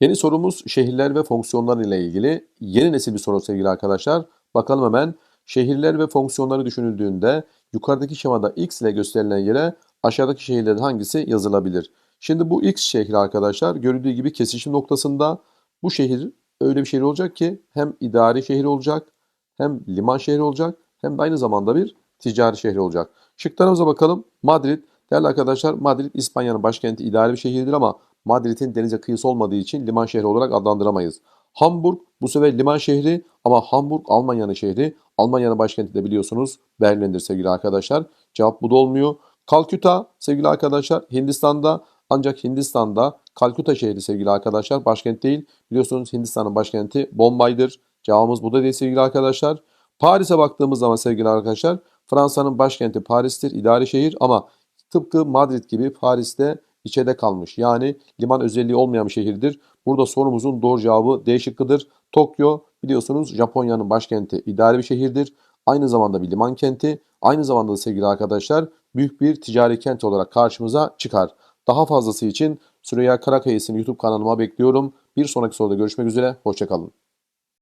Yeni sorumuz şehirler ve fonksiyonlar ile ilgili. Yeni nesil bir soru sevgili arkadaşlar. Bakalım hemen şehirler ve fonksiyonları düşünüldüğünde yukarıdaki şemada x ile gösterilen yere aşağıdaki şehirlerin hangisi yazılabilir? Şimdi bu x şehri arkadaşlar görüldüğü gibi kesişim noktasında bu şehir öyle bir şehir olacak ki hem idari şehir olacak hem liman şehri olacak hem de aynı zamanda bir ticari şehri olacak. Şıklarımıza bakalım. Madrid. Değerli arkadaşlar Madrid İspanya'nın başkenti idari bir şehirdir ama Madrid'in denize kıyısı olmadığı için liman şehri olarak adlandıramayız. Hamburg bu sefer liman şehri ama Hamburg Almanya'nın şehri. Almanya'nın başkenti de biliyorsunuz Berlin'dir sevgili arkadaşlar. Cevap bu da olmuyor. Kalküta sevgili arkadaşlar Hindistan'da ancak Hindistan'da Kalküta şehri sevgili arkadaşlar başkent değil. Biliyorsunuz Hindistan'ın başkenti Bombay'dır. Cevabımız bu da değil sevgili arkadaşlar. Paris'e baktığımız zaman sevgili arkadaşlar Fransa'nın başkenti Paris'tir, idari şehir ama tıpkı Madrid gibi Paris'te içeride kalmış. Yani liman özelliği olmayan bir şehirdir. Burada sorumuzun doğru cevabı D şıkkıdır. Tokyo biliyorsunuz Japonya'nın başkenti idari bir şehirdir. Aynı zamanda bir liman kenti. Aynı zamanda da sevgili arkadaşlar büyük bir ticari kent olarak karşımıza çıkar. Daha fazlası için Süreyya Karakayıs'ın YouTube kanalıma bekliyorum. Bir sonraki soruda görüşmek üzere. Hoşçakalın.